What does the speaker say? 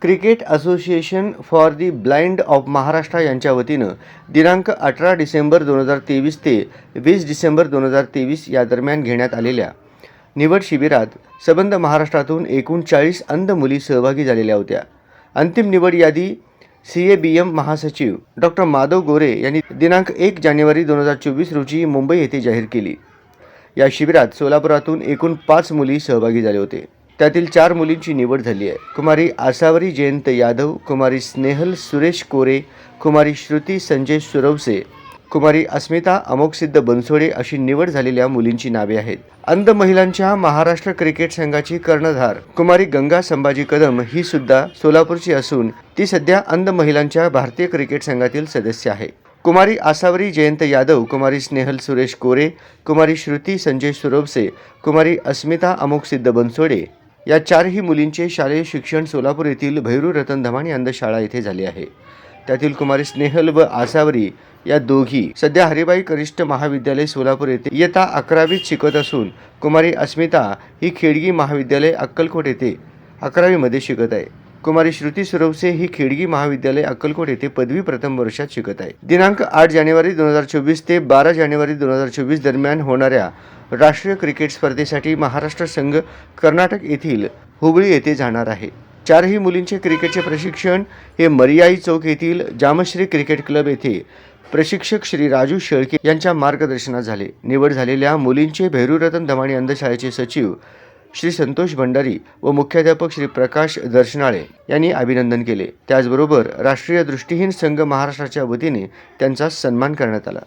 Cricket association for the blind of Maharashtra यांच्या वतीनं दिनांक अठरा डिसेंबर दोन हजार तेवीस ते वीस डिसेंबर दोन हजार तेवीस या दरम्यान घेण्यात आलेल्या निवड शिबिरात सबंध महाराष्ट्रातून एकूण चाळीस अंध मुली सहभागी झालेल्या होत्या. अंतिम निवड यादी सी ए बी एम महासचिव डॉक्टर माधव गोरे यांनी दिनांक एक जानेवारी दोन हजार चोवीस रोजी मुंबई येथे जाहीर केली. या शिबिरात सोलापुरातून एकूण पाच मुली सहभागी झाले होते. त्यातील चार मुलींची निवड झाली आहे. कुमारी आसावरी जयंत यादव कुमारी स्नेहल सुरेश कोरे कुमारी श्रुती संजय सुरवसे कुमारी अस्मिता अमोकसिद्ध बनसोडे अशी निवड झालेल्या मुलींची नावे आहेत. अंध महिलांच्या महाराष्ट्र क्रिकेट संघाची कर्णधार कुमारी गंगा संभाजी कदम ही सुद्धा सोलापूरची असून ती सध्या अंध महिलांच्या भारतीय क्रिकेट संघातील सदस्य आहे. कुमारी आसावरी जयंत यादव कुमारी स्नेहल सुरेश कोरे कुमारी श्रुती संजय सुरवसे कुमारी अस्मिता अमोकसिद्ध बनसोडे या चारही मुलींचे शालेय शिक्षण सोलापूर येथील भैरू रतन धमाणी अंधशाळा येथे झाले आहे. त्यातील कुमारी स्नेहल व आसावरी या दोघी सध्या हरिबाई कनिष्ठ महाविद्यालय सोलापूर येथे इयत्ता अकरावीत शिकत असून कुमारी अस्मिता ही खेडगी महाविद्यालय अक्कलकोट येथे अकरावीमध्ये शिकत आहे. कुमारी श्रुती सुरवसे ही खेडगी महाविद्यालय अक्कलकोट येथे पदवी प्रथम वर्षात शिकत आहे. दिनांक आठ जानेवारी दोन हजार चोवीस ते बारा जानेवारी दोन हजार चोवीस दरम्यान होणाऱ्या राष्ट्रीय क्रिकेट स्पर्धेसाठी महाराष्ट्र संघ कर्नाटक येथील हुबळी येथे जाणार आहे. चारही मुलींचे क्रिकेटचे प्रशिक्षण हे मरियाई चौक येथील जामश्री क्रिकेट क्लब येथे प्रशिक्षक श्री राजू शेळके यांच्या मार्गदर्शनात झाले. निवड झालेल्या मुलींचे भैरूरतन धमाणी अंधशाळेचे सचिव श्री संतोष भंडारी व मुख्याध्यापक श्री प्रकाश दर्शनाळे यांनी अभिनंदन केले. त्याचबरोबर राष्ट्रीय दृष्टीहीन संघ महाराष्ट्राच्या वतीने त्यांचा सन्मान करण्यात आला.